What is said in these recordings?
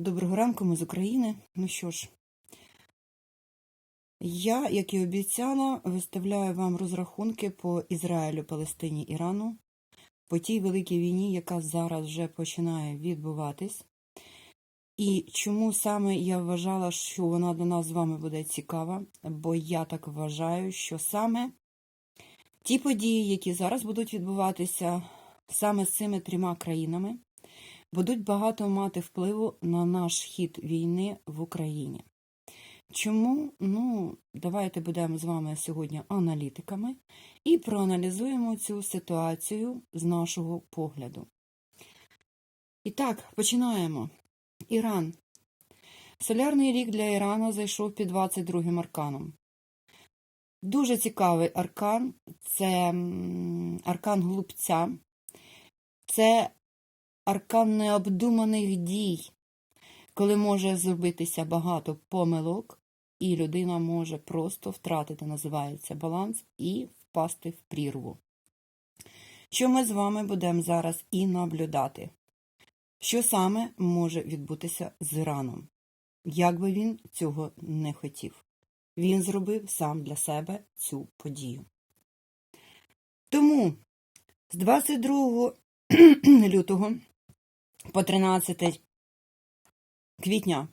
Доброго ранку, ми з України. Ну що ж, я, як і обіцяла, виставляю вам розрахунки по Ізраїлю, Палестині, Ірану, по тій великій війні, яка зараз вже починає відбуватись. І чому саме я вважала, що вона для нас з вами буде цікава, бо я так вважаю, що саме ті події, які зараз будуть відбуватися саме з цими трьома країнами, будуть багато мати впливу на наш хід війни в Україні. Чому? Ну, давайте будемо з вами сьогодні аналітиками і проаналізуємо цю ситуацію з нашого погляду. І так, починаємо. Іран. Солярний рік для Ірану зайшов під 22-м арканом. Дуже цікавий аркан це аркан глупця, це аркан необдуманих дій, коли може зробитися багато помилок, і людина може просто втратити, називається баланс, і впасти в прірву. Що ми з вами будемо зараз і наблюдати? Що саме може відбутися з Іраном? Як би він цього не хотів? Він зробив сам для себе цю подію. Тому з 22 лютого по 13 квітня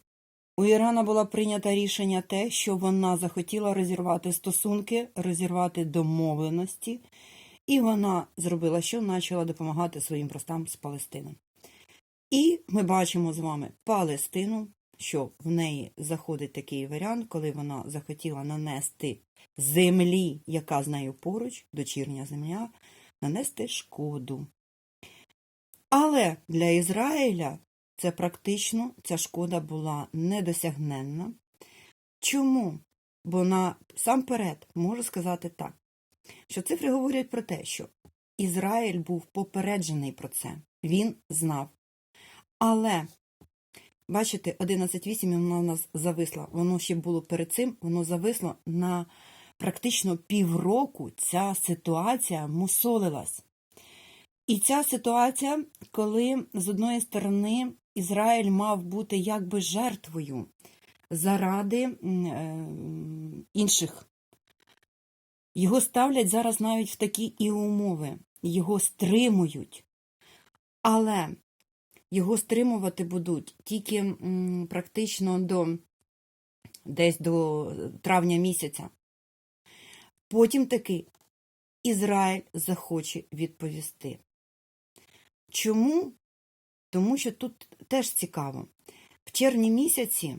у Ірана було прийнято рішення те, що вона захотіла розірвати стосунки, розірвати домовленості, і вона зробила, що почала допомагати своїм простам з Палестини. І ми бачимо з вами Палестину, що в неї заходить такий варіант, коли вона захотіла нанести землі, яка з нею поруч, дочірня земля, нанести шкоду. Але для Ізраїля це практично ця шкода була недосягненна. Чому? Бо насамперед можу сказати так, що цифри говорять про те, що Ізраїль був попереджений про це, він знав. Але, бачите, 11.8 воно у нас зависло, воно ще було перед цим, воно зависло на практично півроку ця ситуація мусолилась. І ця ситуація, коли з одної сторони Ізраїль мав бути якби жертвою заради е, інших. Його ставлять зараз навіть в такі і умови, його стримують. Але його стримувати будуть тільки практично до десь до травня місяця. Потім таки Ізраїль захоче відповісти. Чому? Тому що тут теж цікаво. В червні місяці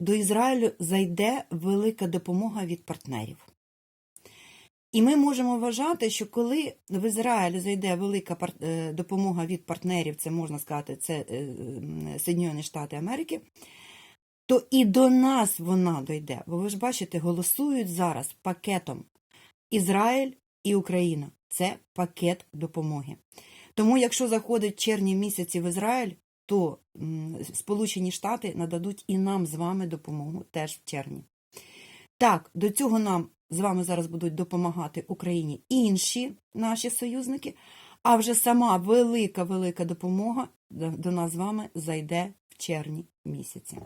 до Ізраїлю зайде велика допомога від партнерів. І ми можемо вважати, що коли в Ізраїль зайде велика е, допомога від партнерів, це можна сказати, це е, Соединені Штати Америки, то і до нас вона дойде. Бо ви ж бачите, голосують зараз пакетом Ізраїль і Україна. Це пакет допомоги. Тому, якщо заходить червні місяці в Ізраїль, то Сполучені Штати нададуть і нам з вами допомогу теж в червні. Так, до цього нам з вами зараз будуть допомагати Україні інші наші союзники, а вже сама велика-велика допомога до до нас з вами зайде в червні місяці.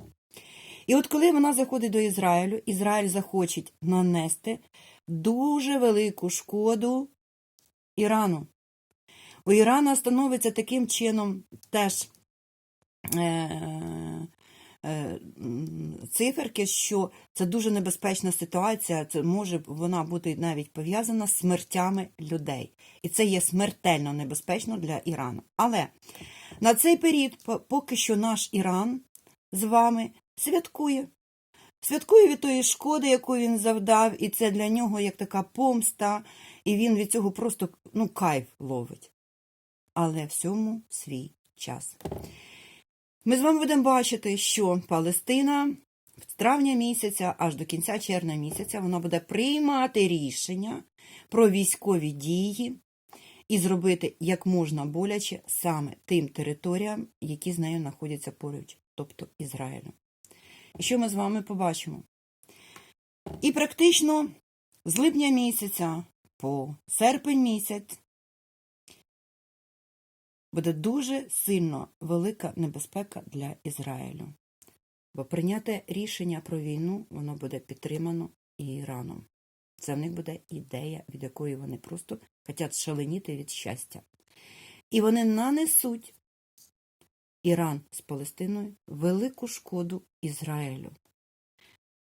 І от коли вона заходить до Ізраїлю, Ізраїль захоче нанести дуже велику шкоду Ірану. У Ірана становиться таким чином теж е, е, циферки, що це дуже небезпечна ситуація, це може вона бути навіть пов'язана з смертями людей. І це є смертельно небезпечно для Ірану. Але на цей період поки що наш Іран з вами святкує. Святкує від тої шкоди, яку він завдав, і це для нього як така помста, і він від цього просто ну, кайф ловить. Але всьому свій час. Ми з вами будемо бачити, що Палестина з травня місяця аж до кінця червня місяця вона буде приймати рішення про військові дії і зробити як можна боляче саме тим територіям, які з нею знаходяться поруч, тобто Ізраїлю. І що ми з вами побачимо? І практично з липня місяця по серпень місяць буде дуже сильно велика небезпека для Ізраїлю. Бо прийняте рішення про війну воно буде підтримано і Іраном. Це в них буде ідея, від якої вони просто хочуть шаленіти від щастя. І вони нанесуть Іран з Палестиною велику шкоду Ізраїлю.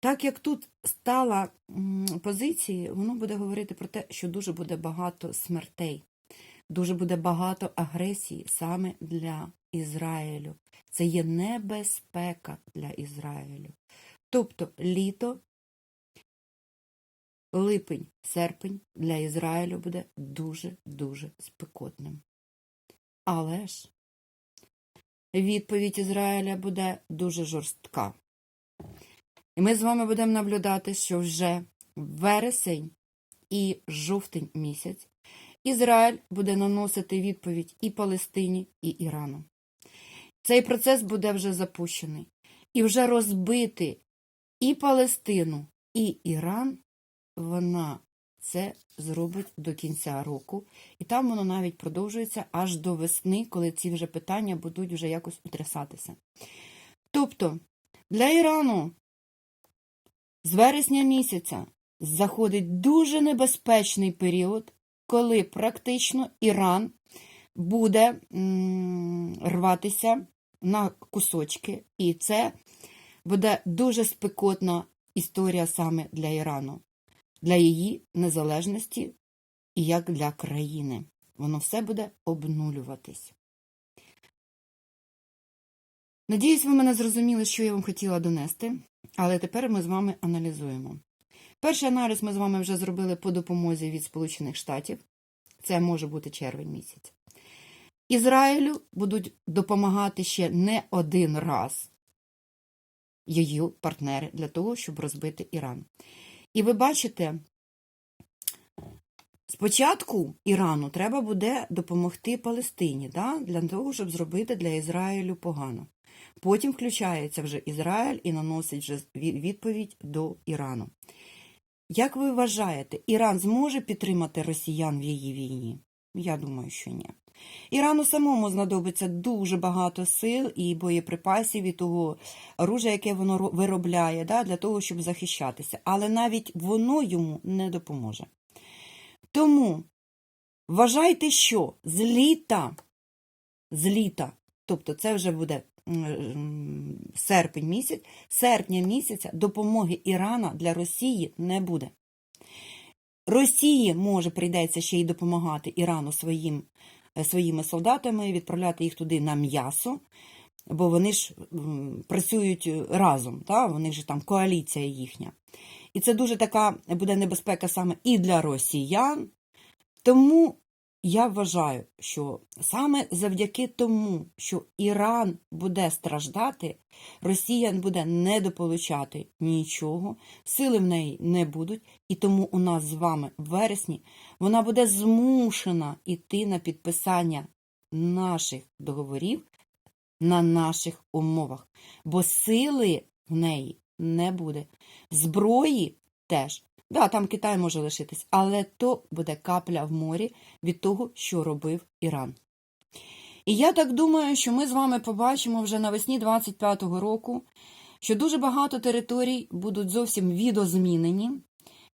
Так як тут стала м, позиції, воно буде говорити про те, що дуже буде багато смертей, дуже буде багато агресії саме для Ізраїлю. Це є небезпека для Ізраїлю. Тобто літо, липень, серпень для Ізраїлю буде дуже-дуже спекотним. Але ж відповідь Ізраїля буде дуже жорстка. І ми з вами будемо наблюдати, що вже вересень і жовтень місяць Ізраїль буде наносити відповідь і Палестині, і Ірану. Цей процес буде вже запущений. І вже розбити і Палестину, і Іран вона це зробить до кінця року. І там воно навіть продовжується аж до весни, коли ці вже питання будуть вже якось утрясатися. Тобто для Ірану з вересня місяця заходить дуже небезпечний період, коли практично Іран буде рватися на кусочки, і це буде дуже спекотна історія саме для Ірану, для її незалежності і як для країни. Воно все буде обнулюватись. Надіюсь, ви мене зрозуміли, що я вам хотіла донести, але тепер ми з вами аналізуємо. Перший аналіз ми з вами вже зробили по допомозі від Сполучених Штатів. Це може бути червень місяць. Ізраїлю будуть допомагати ще не один раз її партнери для того, щоб розбити Іран. І ви бачите, спочатку Ірану треба буде допомогти Палестині да, для того, щоб зробити для Ізраїлю погано. Потім включається вже Ізраїль і наносить вже відповідь до Ірану. Як ви вважаєте, Іран зможе підтримати росіян в її війні? Я думаю, що ні. Ірану самому знадобиться дуже багато сил і боєприпасів і того оружия, яке воно виробляє, да, для того, щоб захищатися. Але навіть воно йому не допоможе. Тому вважайте, що з літа, з літа, тобто це вже буде серпень місяць, серпня місяця допомоги Ірана для Росії не буде. Росії може прийдеться ще й допомагати Ірану своїм, своїми солдатами, відправляти їх туди на м'ясо, бо вони ж працюють разом, та? вони ж там коаліція їхня. І це дуже така буде небезпека саме і для росіян. Тому я вважаю, що саме завдяки тому, що Іран буде страждати, Росія буде недополучати нічого, сили в неї не будуть, і тому у нас з вами в вересні вона буде змушена йти на підписання наших договорів на наших умовах, бо сили в неї не буде. Зброї теж. Да, там Китай може лишитись, але то буде капля в морі від того, що робив Іран. І я так думаю, що ми з вами побачимо вже навесні 25-го року, що дуже багато територій будуть зовсім відозмінені,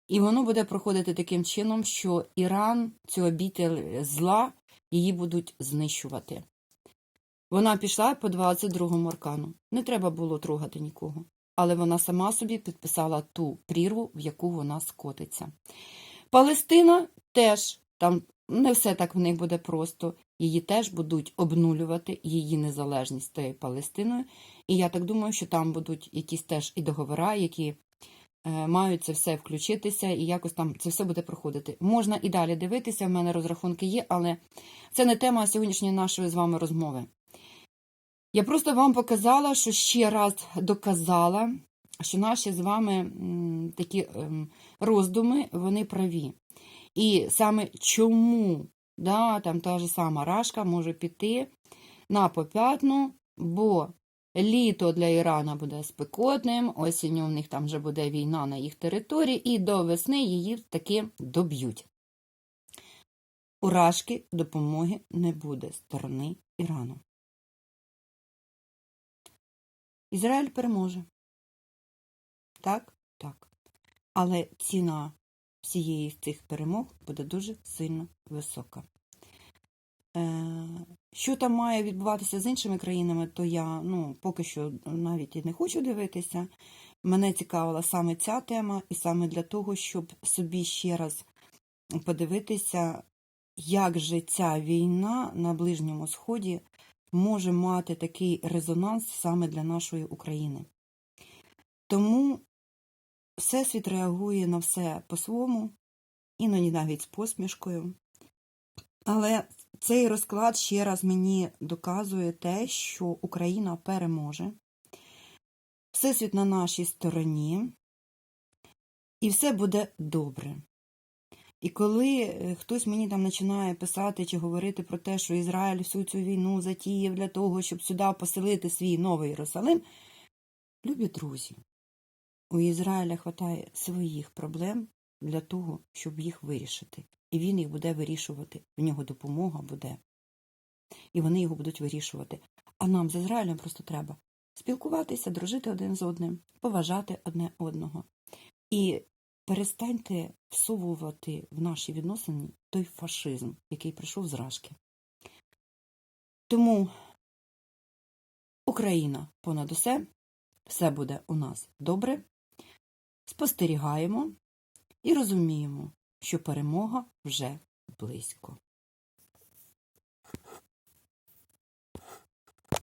і воно буде проходити таким чином, що Іран, цю обітель зла, її будуть знищувати. Вона пішла по 22-му аркану. Не треба було трогати нікого але вона сама собі підписала ту прірву, в яку вона скотиться. Палестина теж там не все так в них буде просто, її теж будуть обнулювати її незалежність тією Палестиною. І я так думаю, що там будуть якісь теж і договори, які е, мають це все включитися, і якось там це все буде проходити. Можна і далі дивитися, в мене розрахунки є, але це не тема сьогоднішньої нашої з вами розмови. Я просто вам показала, що ще раз доказала, що наші з вами такі ем, роздуми, вони праві. І саме чому да, там та ж сама Рашка може піти на поп'ятну, бо літо для Ірана буде спекотним, осінню в них там вже буде війна на їх території, і до весни її таки доб'ють. уражки допомоги не буде з сторони Ірану. Ізраїль переможе. Так, так. Але ціна всієї з цих перемог буде дуже сильно висока. Е, Що там має відбуватися з іншими країнами, то я ну, поки що навіть і не хочу дивитися. Мене цікавила саме ця тема, і саме для того, щоб собі ще раз подивитися, як же ця війна на Ближньому Сході може мати такий резонанс саме для нашої України. Тому Всесвіт реагує на все по-своєму, іноді навіть з посмішкою. Але цей розклад ще раз мені доказує те, що Україна переможе, Всесвіт на нашій стороні, і все буде добре. І коли е, хтось мені там починає писати чи говорити про те, що Ізраїль всю цю війну затіяв для того, щоб сюди поселити свій новий Єрусалим, любі друзі, у Ізраїля вистачає своїх проблем для того, щоб їх вирішити. І він їх буде вирішувати. В нього допомога буде. І вони його будуть вирішувати. А нам з Ізраїлем просто треба спілкуватися, дружити один з одним, поважати одне одного. І перестаньте всовувати в наші відносини той фашизм, який прийшов з Рашки. Тому Україна понад усе, все буде у нас добре. Спостерігаємо і розуміємо, що перемога вже близько.